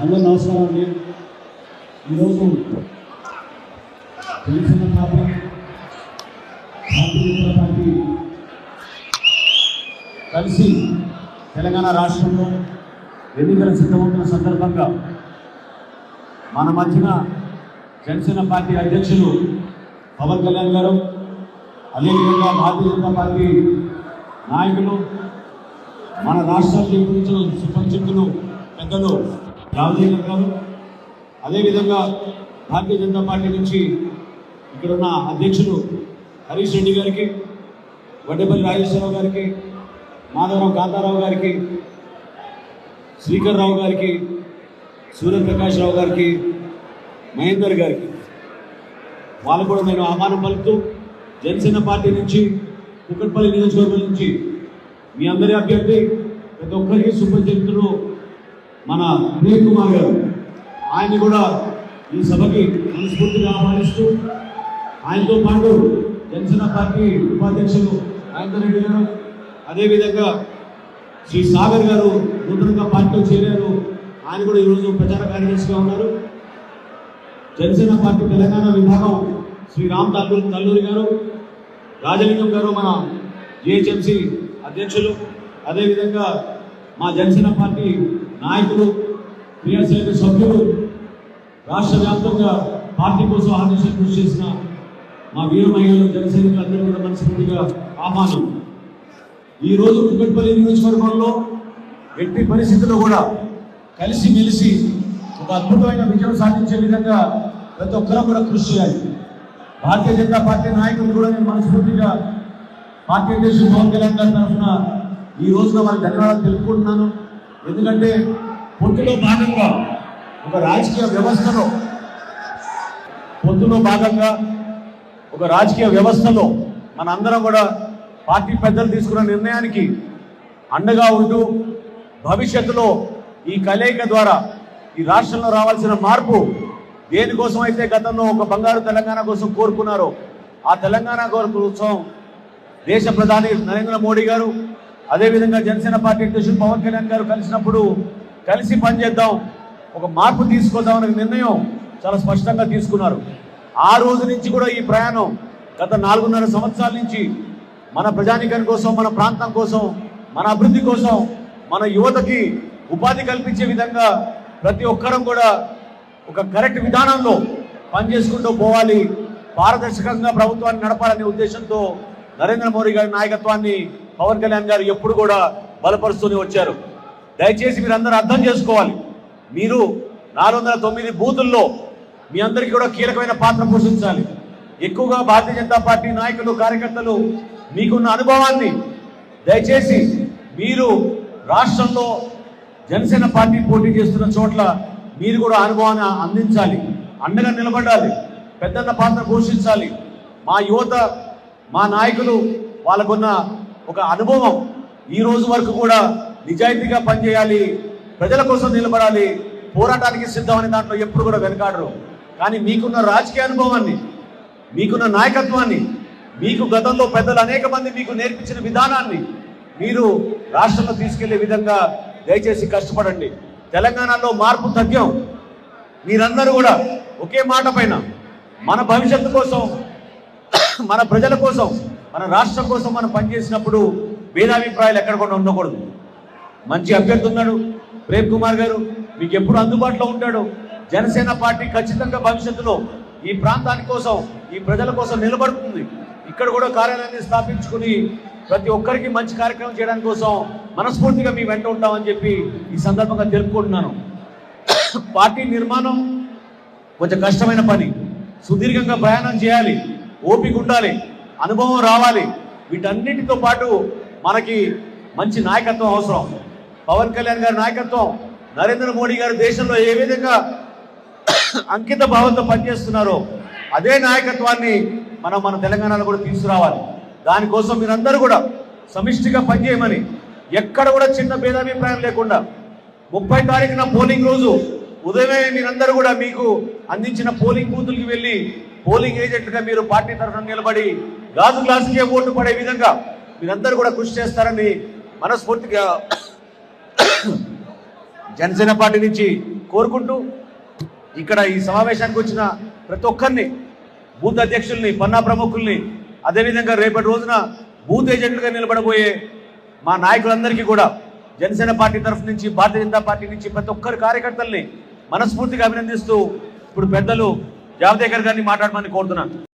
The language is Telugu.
అందరూ నమస్కారం అండి. ఈరోజు తెలిసిన పార్టీ భారతీయ జనతా పార్టీ కలిసి తెలంగాణ రాష్ట్రంలో ఎన్నికల సిద్ధమవుతున్న సందర్భంగా మన మధ్యన జనసేన పార్టీ అధ్యక్షులు పవన్ కళ్యాణ్ గారు అదేవిధంగా భారతీయ జనతా పార్టీ నాయకులు మన రాష్ట్రానికి గురించిన సుపరిచితులు పెద్దలు రామదేవ్ గారు అదేవిధంగా భారతీయ జనతా పార్టీ నుంచి ఇక్కడున్న అధ్యక్షులు హరీష్ రెడ్డి గారికి వడ్డేపల్లి రాజేశ్వరరావు గారికి మాధవరావు కాంతారావు గారికి శ్రీకర్ రావు గారికి సూర్యప్రకాష్ రావు గారికి మహేందర్ గారికి వాళ్ళు కూడా నేను ఆహ్వానం పలుకుతూ జనసేన పార్టీ నుంచి కుక్కట్పల్లి నియోజకవర్గం నుంచి మీ అందరి అభ్యర్థి ప్రతి ఒక్కరికి సుపరిచితులు మన ప్రియ కుమార్ గారు ఆయన కూడా ఈ సభకి మనస్ఫూర్తిగా ఆహ్వానిస్తూ ఆయనతో పాటు జనసేన పార్టీ ఉపాధ్యక్షులు మహేందర్ రెడ్డి గారు అదేవిధంగా శ్రీ సాగర్ గారు నూతనంగా పార్టీలో చేరారు. ఆయన కూడా ఈరోజు ప్రచార కార్యదర్శిగా ఉన్నారు. జనసేన పార్టీ తెలంగాణ విభాగం శ్రీ రామ్ తల్లూరి తల్లూరి గారు రాజలింగం గారు మన జిహెచ్ఎంసి అధ్యక్షులు అదేవిధంగా మా జనసేన పార్టీ నాయకులు క్రియాశీలక సభ్యులు రాష్ట్ర వ్యాప్తంగా పార్టీ కోసం ఆదేశం కృషి చేసిన మా వీర మహిళలు జనసైనికులు అందరూ కూడా మనస్ఫూర్తిగా ఆహ్వానం. ఈ రోజు కుక్కట్పల్లి నియోజకవర్గంలో ఎట్టి పరిస్థితుల్లో కూడా కలిసి మెలిసి ఒక అద్భుతమైన విజయం సాధించే విధంగా ప్రతి ఒక్కరూ కూడా కృషి చేయాలి. భారతీయ జనతా పార్టీ నాయకులు కూడా నేను మనస్ఫూర్తిగా పార్టీ అధ్యక్షుడు పవన్ కళ్యాణ్ గారి తరఫున ఈ రోజున వారికి ధన్యవాదాలు తెలుపుకుంటున్నాను. ఎందుకంటే పొత్తులో భాగంగా ఒక రాజకీయ వ్యవస్థలో పొత్తులో భాగంగా ఒక రాజకీయ వ్యవస్థలో మనందరం కూడా పార్టీ పెద్దలు తీసుకున్న నిర్ణయానికి అండగా ఉంటూ భవిష్యత్తులో ఈ కలయిక ద్వారా ఈ రాష్ట్రంలో రావాల్సిన మార్పు దేనికోసం అయితే గతంలో ఒక బంగారు తెలంగాణ కోసం కోరుకున్నారో ఆ తెలంగాణ కోసం దేశ ప్రధాని నరేంద్ర మోడీ గారు అదేవిధంగా జనసేన పార్టీ అధ్యక్షుడు పవన్ కళ్యాణ్ గారు కలిసినప్పుడు కలిసి పనిచేద్దాం ఒక మార్పు తీసుకొద్దాం అనే నిర్ణయం చాలా స్పష్టంగా తీసుకున్నారు. ఆ రోజు నుంచి కూడా ఈ ప్రయాణం గత నాలుగున్నర సంవత్సరాల నుంచి మన ప్రజానికం కోసం మన ప్రాంతం కోసం మన అభివృద్ధి కోసం మన యువతకి ఉపాధి కల్పించే విధంగా ప్రతి ఒక్కరం కూడా ఒక కరెక్ట్ విధానంలో పనిచేసుకుంటూ పోవాలి. పారదర్శకంగా ప్రభుత్వాన్ని నడపాలనే ఉద్దేశంతో నరేంద్ర మోడీ గారి నాయకత్వాన్ని పవన్ కళ్యాణ్ గారు ఎప్పుడు కూడా బలపరుస్తూనే వచ్చారు. దయచేసి మీరందరూ అర్థం చేసుకోవాలి. మీరు నాలుగు వందల తొమ్మిది బూతుల్లో మీ అందరికీ కూడా కీలకమైన పాత్ర పోషించాలి. ఎక్కువగా భారతీయ జనతా పార్టీ నాయకులు కార్యకర్తలు మీకున్న అనుభవాన్ని దయచేసి మీరు రాష్ట్రంలో జనసేన పార్టీ పోటీ చేస్తున్న చోట్ల మీరు కూడా అనుభవాన్ని అందించాలి. అండగా నిలబడాలి. పెద్దన్న పాత్ర పోషించాలి. మా యువత మా నాయకులు వాళ్ళకున్న ఒక అనుభవం ఈ రోజు వరకు కూడా నిజాయితీగా పనిచేయాలి ప్రజల కోసం నిలబడాలి పోరాటానికి సిద్ధమని దాంట్లో ఎప్పుడు కూడా వెనకాడరు. కానీ మీకున్న రాజకీయ అనుభవాన్ని మీకున్న నాయకత్వాన్ని మీకు గతంలో పెద్దలు అనేక మంది మీకు నేర్పించిన విధానాన్ని మీరు రాష్ట్రంలో తీసుకెళ్ళే విధంగా దయచేసి కష్టపడండి. తెలంగాణలో మార్పు తథ్యం మీరందరూ కూడా ఒకే మాట పైన మన భవిష్యత్తు కోసం మన ప్రజల కోసం మన రాష్ట్రం కోసం మనం పనిచేసినప్పుడు భేదాభిప్రాయాలు ఎక్కడ కూడా ఉండకూడదు. మంచి అభ్యర్థి ఉన్నాడు ప్రేమ్ కుమార్ గారు మీకు ఎప్పుడు అందుబాటులో ఉంటాడు. జనసేన పార్టీ ఖచ్చితంగా భవిష్యత్తులో ఈ ప్రాంతాని కోసం ఈ ప్రజల కోసం నిలబడుతుంది. ఇక్కడ కూడా కార్యాలయాన్ని స్థాపించుకుని ప్రతి ఒక్కరికి మంచి కార్యక్రమం చేయడానికి కోసం మనస్ఫూర్తిగా మీ వెంట ఉంటామని చెప్పి ఈ సందర్భంగా తెలుపుకుంటున్నాను. పార్టీ నిర్మాణం కొంచెం కష్టమైన పని. సుదీర్ఘంగా ప్రయాణం చేయాలి. ఓపిక ఉండాలి. అనుభవం రావాలి. వీటన్నిటితో పాటు మనకి మంచి నాయకత్వం అవసరం. పవన్ కళ్యాణ్ గారి నాయకత్వం నరేంద్ర మోడీ గారు దేశంలో ఏ విధంగా అంకిత భావంతో పనిచేస్తున్నారో అదే నాయకత్వాన్ని మనం మన తెలంగాణలో కూడా తీసుకురావాలి. దానికోసం మీరందరూ కూడా సమిష్టిగా పనిచేయమని ఎక్కడ కూడా చిన్న భేదాభిప్రాయం లేకుండా ముప్పై తారీఖున పోలింగ్ రోజు ఉదయమే మీరందరూ కూడా మీకు అందించిన పోలింగ్ బూతులకి వెళ్ళి పోలింగ్ ఏజెంట్గా మీరు పార్టీ తరఫున నిలబడి గాజు గ్లాసుకే ఓటు పడే విధంగా మీరందరూ కూడా కృషి చేస్తారని మనస్ఫూర్తిగా జనసేన పార్టీ నుంచి కోరుకుంటూ ఇక్కడ ఈ సమావేశానికి వచ్చిన ప్రతి ఒక్కరిని బూత్ అధ్యక్షుల్ని పన్నా ప్రముఖుల్ని అదేవిధంగా రేపటి రోజున బూత్ ఏజెంట్లుగా నిలబడబోయే మా నాయకులందరికీ కూడా జనసేన పార్టీ తరఫు నుంచి భారతీయ జనతా పార్టీ నుంచి ప్రతి ఒక్కరి కార్యకర్తల్ని మనస్ఫూర్తిగా అభినందిస్తూ ఇప్పుడు పెద్దలు జావదేకర్ గారిని మాట్లాడమని కోరుతున్నాను.